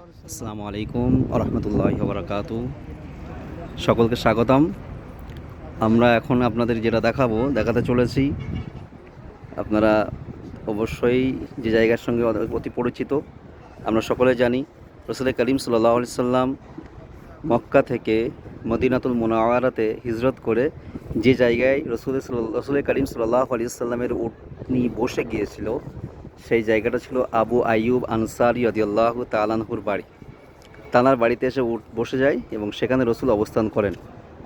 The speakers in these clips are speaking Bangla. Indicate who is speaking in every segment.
Speaker 1: আসসালামু আলাইকুম রহমতুল্লাহ বরকাতু সকলকে স্বাগতম। আমরা এখন আপনাদের যেটা দেখাবো, দেখাতে চলেছি। আপনারা অবশ্যই যে জায়গার সঙ্গে অতি পরিচিত, আমরা সকলে জানি রসুল করিম সাল্লাহ সাল্লাম মক্কা থেকে মদিনাতুল মোনাওয়ারাতে হিজরত করে যে জায়গায় রসুল রসুল করিম সাল্লাহ আলিয়াল্লামের উটনি বসে গিয়েছিল সেই জায়গাটা ছিল আবু আইয়ুব আনসারি আদিয়াল্লাহ তালানহুর বাড়ি। তানার বাড়িতে এসে বসে যায় এবং সেখানে রসুল অবস্থান করেন।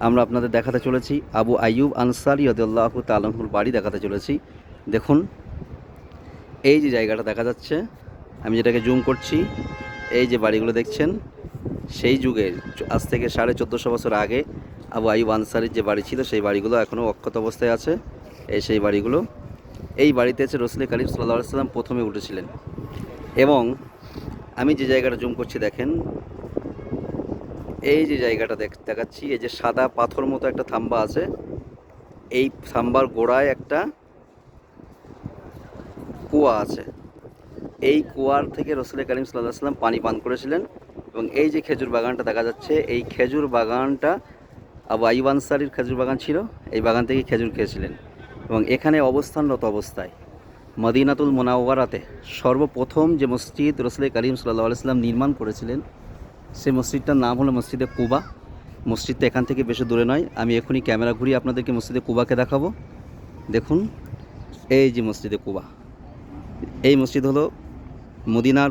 Speaker 1: আমরা আপনাদের দেখাতে চলেছি আবু আইয়ুব আনসারি আদিয়াল্লাহ তালানহুর বাড়ি দেখাতে চলেছি। দেখুন, এই যে জায়গাটা দেখা যাচ্ছে, আমি যেটাকে জুম করছি, এই যে বাড়িগুলো দেখছেন, সেই যুগের আজ থেকে সাড়ে চোদ্দোশো বছর আগে আবু আইব আনসারির যে বাড়ি ছিল, সেই বাড়িগুলো এখনও অক্ষত অবস্থায় আছে। এই সেই বাড়িগুলো এই বাড়িতে এসে রসুল কালিম সাল্লাহ সাল্লাম প্রথমে উঠেছিলেন। এবং আমি যে জায়গাটা জুম করছি দেখেন, এই যে জায়গাটা দেখ দেখাচ্ছি, এই যে সাদা পাথর মতো একটা থাম্বা আছে। এই থাম্বার গোড়ায় একটা কুয়া আছে। এই কুয়ার থেকে রসুল কালিম সাল্লাহ সাল্লাম পানি পান করেছিলেন এবং এই যে খেজুর বাগানটা দেখা যাচ্ছে, এই খেজুর বাগানটা আবু আইব আনসারির খেজুর বাগান ছিল, এই বাগান থেকে খেজুর খেয়েছিলেন। এবং এখানে অবস্থানরত অবস্থায় মদিনাতুল মোনাওয়ারাতে সর্বপ্রথম যে মসজিদ রসুল করিম সাল্লাহ সাল্লাম নির্মাণ করেছিলেন সেই মসজিদটার নাম হলো মসজিদে কুবা। মসজিদটা এখান থেকে বেশি দূরে নয়। আমি এখনই ক্যামেরা ঘুরিয়ে আপনাদেরকে মসজিদে কুবাকে দেখাবো। দেখুন, এই যে মসজিদে কুবা। এই মসজিদ হলো মদিনার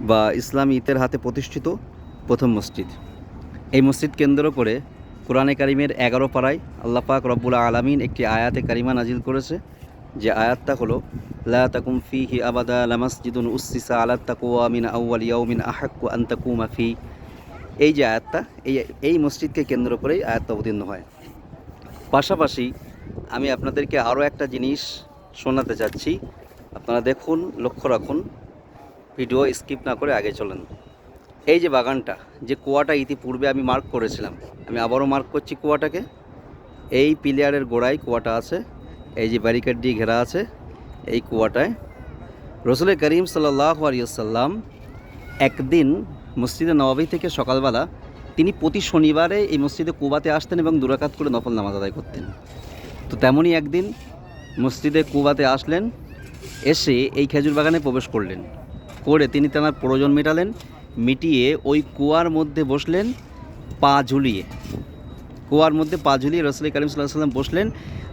Speaker 1: বা ইসলামী ইতের হাতে প্রতিষ্ঠিত প্রথম মসজিদ। এই মসজিদ কেন্দ্র করে কোরআনে কারিমের এগারো পাড়ায় আল্লাহ পাক রব্বুল আলামিন একটি আয়াতে কারিমা নাজিল করেছে। যে আয়াতটা হলো, লা তাকুম ফিহি আবাদা লামাসজিদুন উসসিসা আলা তাকুয়া মিন ইয়াউমিন আহাক্কু আন তাকুমা ফি। এই যে আয়াতটা, এই এই মসজিদকে কেন্দ্র করেই আয়াতটা অবতীর্ণ হয়। পাশাপাশি আমি আপনাদেরকে আরও একটা জিনিস শোনাতে চাচ্ছি। আপনারা দেখুন, লক্ষ্য রাখুন, ভিডিও স্কিপ না করে আগে চলেন। এই যে বাগানটা, যে কুয়াটা ইতিপূর্বে আমি মার্ক করেছিলাম, আমি আবারও মার্ক করছি কুয়াটাকে। এই পিলিয়ারের গোড়ায় কুয়াটা আছে, এই যে ব্যারিকেড দিয়ে ঘেরা আছে, এই কুয়াটায়। রসুল করিম সাল্লাহ আলিয়াল্লাম একদিন মসজিদে নবাবী থেকে সকালবেলা তিনি প্রতি শনিবারে এই মসজিদে কুবাতে আসতেন এবং দুরাকাত করে নফল নামাজ আদায় করতেন। তো তেমনই একদিন মসজিদে কুবাতে আসলেন, এসে এই খেজুর বাগানে প্রবেশ করলেন। করে তিনি তেনার প্রয়োজন মেটালেন মিটিয়ে ওই কুয়ার মধ্যে বসলেন, পা ঝুলিয়ে। কুয়ার মধ্যে পা ঝুলিয়ে রসুল করিম সাল্লাহ সাল্লাম বসলেন,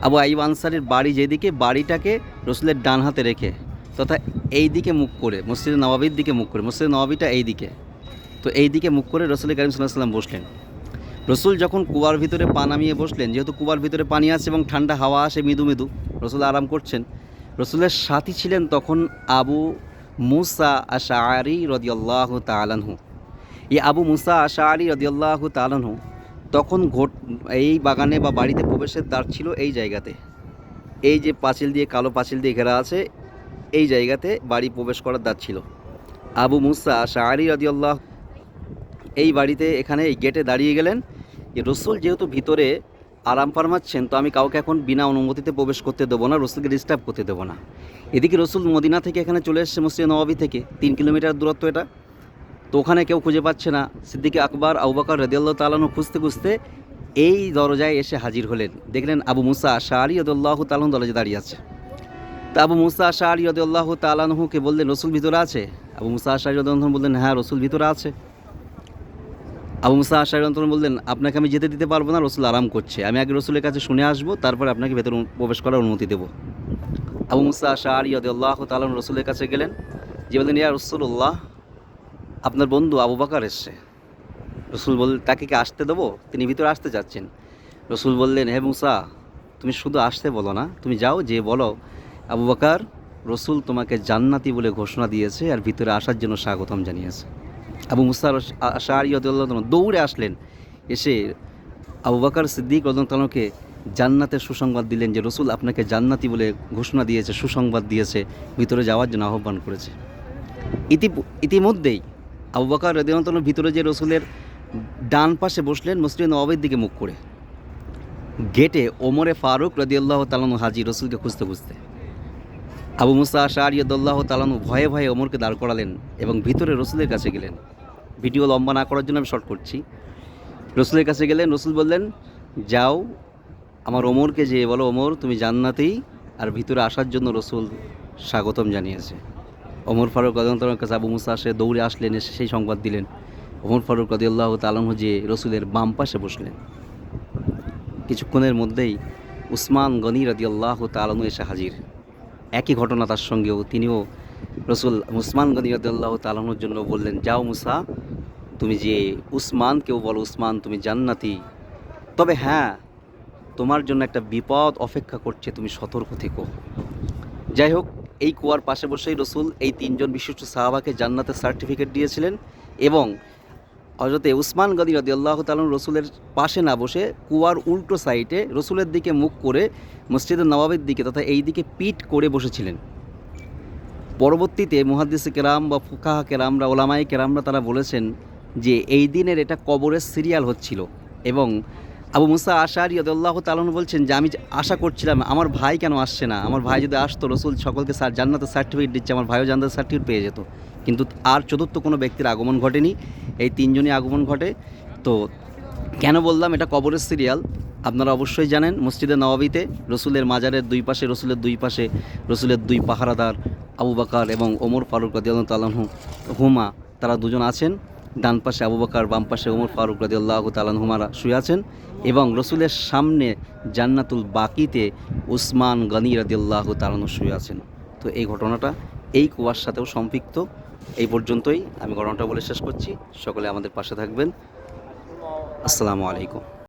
Speaker 1: আবু আইব আনসারের বাড়ি যেদিকে, বাড়িটাকে রসুলের ডান হাতে রেখে, তথা এই দিকে মুখ করে, মসজিদ নবাবির দিকে মুখ করে, মসজিদে নবাবিটা এই দিকে তো এই দিকে মুখ করে রসুল করিম সাল্লাহ সাল্লাম বসলেন। রসুল যখন কুয়ার ভিতরে পা নামিয়ে বসলেন, যেহেতু কুয়ার ভিতরে পানি আছে এবং ঠান্ডা হাওয়া আসে মৃদু মৃদু, রসুল আরাম করছেন, রসুলের সাথী ছিলেন তখন আবু মুসা আশারি রদিয়াল্লাহ তালানহু এই আবু মুসা আশারি রদিয়াল্লাহ তালানহু তখন ঘট এই বাগানে বা বাড়িতে প্রবেশের দ্বার ছিল এই জায়গাতে। এই যে পাঁচিল দিয়ে কালো পাঁচিল দিয়ে ঘেরা আছে, এই জায়গাতে বাড়ি প্রবেশ করার দ্বার ছিল। আবু মুসা আশারি রদিয়াল্লাহ এই বাড়িতে এখানে এই গেটে দাঁড়িয়ে গেলেন। রসুল যেহেতু ভিতরে আরাম ফারমাচ্ছেন, তো আমি কাউকে এখন বিনা অনুমতিতে প্রবেশ করতে দেবো না, রসুলকে ডিস্টার্ব করতে দেবো না। এদিকে রসুল মদিনা থেকে এখানে চলে এসছে মসজিদ নবাবি থেকে। তিন কিলোমিটার দূরত্ব এটা। তো ওখানে কেউ খুঁজে পাচ্ছে না। সিদ্দিকে আকবর আউবাকর রদিয়াল্লাহ তালানো খুঁজতে খুঁজতে এই দরজায় এসে হাজির হলেন। দেখলেন আবু মুসা শাহরি রদুল্লাহ তালান দরজা দাঁড়িয়ে আছে। তা আবু মুসা শাহরি রদুল্লাহ তালানহুকে বললেন, রসুল ভিতরে আছে? আবু মুসা শাহরি রদুল্লাহ বললেন হ্যাঁ রসুল ভিতরে আছে। আবু মুসা আশারি অন্তর বললেন, আপনাকে আমি যেতে দিতে পারব না, রসুল আরাম করছে। আমি আগে রসুলের কাছে শুনে আসব, তারপর আপনাকে ভেতরে প্রবেশ করার অনুমতি দেবো। আবু মুসা আশারি আল্লাহ তালন রসুলের কাছে গেলেন। যে বললেন, ইয়া রসুল্লাহ আপনার বন্ধু আবু বাকার এসছে। রসুল বল তাকে কি আসতে দেবো? তিনি ভিতরে আসতে চাচ্ছেন। রসুল বললেন, হে মুসা, তুমি শুধু আসতে বলো না, তুমি যাও যে বলো, আবু বাকার রসুল তোমাকে জান্নাতি বলে ঘোষণা দিয়েছে আর ভিতরে আসার জন্য স্বাগতম জানিয়েছে। আবু মুসার আশারি দৌড়ে আসলেন। এসে আবু বাকার সিদ্দিক রদনতালকে জান্নাতের সুসংবাদ দিলেন যে, রসুল আপনাকে জান্নাতি বলে ঘোষণা দিয়েছে, সুসংবাদ দিয়েছে, ভিতরে যাওয়ার জন্য আহ্বান করেছে। ইতি ইতিমধ্যেই আবু বাকার রদিয়তন ভিতরে যে রসুলের ডান পাশে বসলেন মুসলিম নবাবের দিকে মুখ করে। গেটে ওমরে ফারুক রদিয়াল্লাহ তালানু হাজি রসুলকে খুঁজতে খুঁজতে। আবু মুসা আশারিয়দুল্লাহ তালানু ভয়ে ভয়ে ওমরকে দাঁড় করালেন এবং ভিতরে রসুলের কাছে গেলেন। ভিডিও লম্বা না করার জন্য আমি শর্ট করছি। রসুলের কাছে গেলেন, রসুল বললেন, যাও, আমার ওমরকে যে বলো, ওমর, তুমি জান্নাতেই আর ভিতরে আসার জন্য রসুল স্বাগতম জানিয়েছে। ওমর ফারুক রদিয়াল্লাহর কাছে আবু মুসা আসে, দৌড়ে আসলেন, এসে সেই সংবাদ দিলেন। ওমর ফারুক রদিয়াল্লাহ তালানহ যে রসুলের বাম পাশে বসলেন। কিছুক্ষণের মধ্যেই উসমান গনি রদিয়াল্লাহ তালানু এসে হাজির। একই ঘটনা তার সঙ্গেও তিনিও রসুল উসমান গনি রদিয়াল্লাহ তালানুর জন্য বললেন, যাও মুসা, তুমি যে উসমান কেউ বলো, উসমান তুমি জান্নাতি। তবে হ্যাঁ তোমার জন্য একটা বিপদ অপেক্ষা করছে, তুমি সতর্ক থেকো। যাই হোক, এই কুয়ার পাশে বসেই রসুল এই তিনজন বিশিষ্ট সাহাবাকে জান্নাতের সার্টিফিকেট দিয়েছিলেন এবং হজরতে উসমান গদি রদি আল্লাহ তালন রসুলের পাশে না বসে কুয়ার উল্টো সাইডে রসুলের দিকে মুখ করে মসজিদের নবাবের দিকে তথা এই দিকে পিঠ করে বসেছিলেন। পরবর্তীতে মুহাদ্দিস কেরাম বা ফুকাহা কেরামরা ওলামাই কেরামরা তারা বলেছেন যে এই দিনের এটা কবরের সিরিয়াল হচ্ছিল এবং আবু মুসা আশারি আল্লাহ তালন বলছেন যে, আমি আশা করছিলাম, আমার ভাই কেন আসছে না? আমার ভাই যদি আসতো, রসুল সকলকে স্যার জান্নাতের সার্টিফিকেট দিচ্ছে, আমার ভাইও জান্নাতের সার্টিফিকেট পেয়ে যেত। কিন্তু আর চতুর্থ কোনো ব্যক্তির আগমন ঘটেনি। এই তিনজনই আগমন ঘটে। তো কেন বললাম, এটা কবরের সিরিয়াল আপনারা অবশ্যই জানেন, মসজিদে নবাবিতে রসুলের মাজারের দুই পাশে, রসুলের দুই পাশে, রসুলের দুই পাহারাদার আবু বাকার এবং ওমর ফারুক রাদিয়াল্লাহু তালাহু হুমা, তারা দুজন আছেন। ডান পাশে আবু বাম পাশে ওমর ফারুক রাজিউল্লাহ তালান হুমারা শুয়ে আছেন এবং রসুলের সামনে জান্নাতুল বাকিতে উসমান গনি রাজিউল্লাহ তালানু শুয়ে আছেন। তো এই ঘটনাটা এই কুয়ার সাথেও সম্পৃক্ত। এই পর্যন্তই আমি ঘটনাটা বলে শেষ করছি। সকলে আমাদের পাশে থাকবেন। আসসালামু আলাইকুম।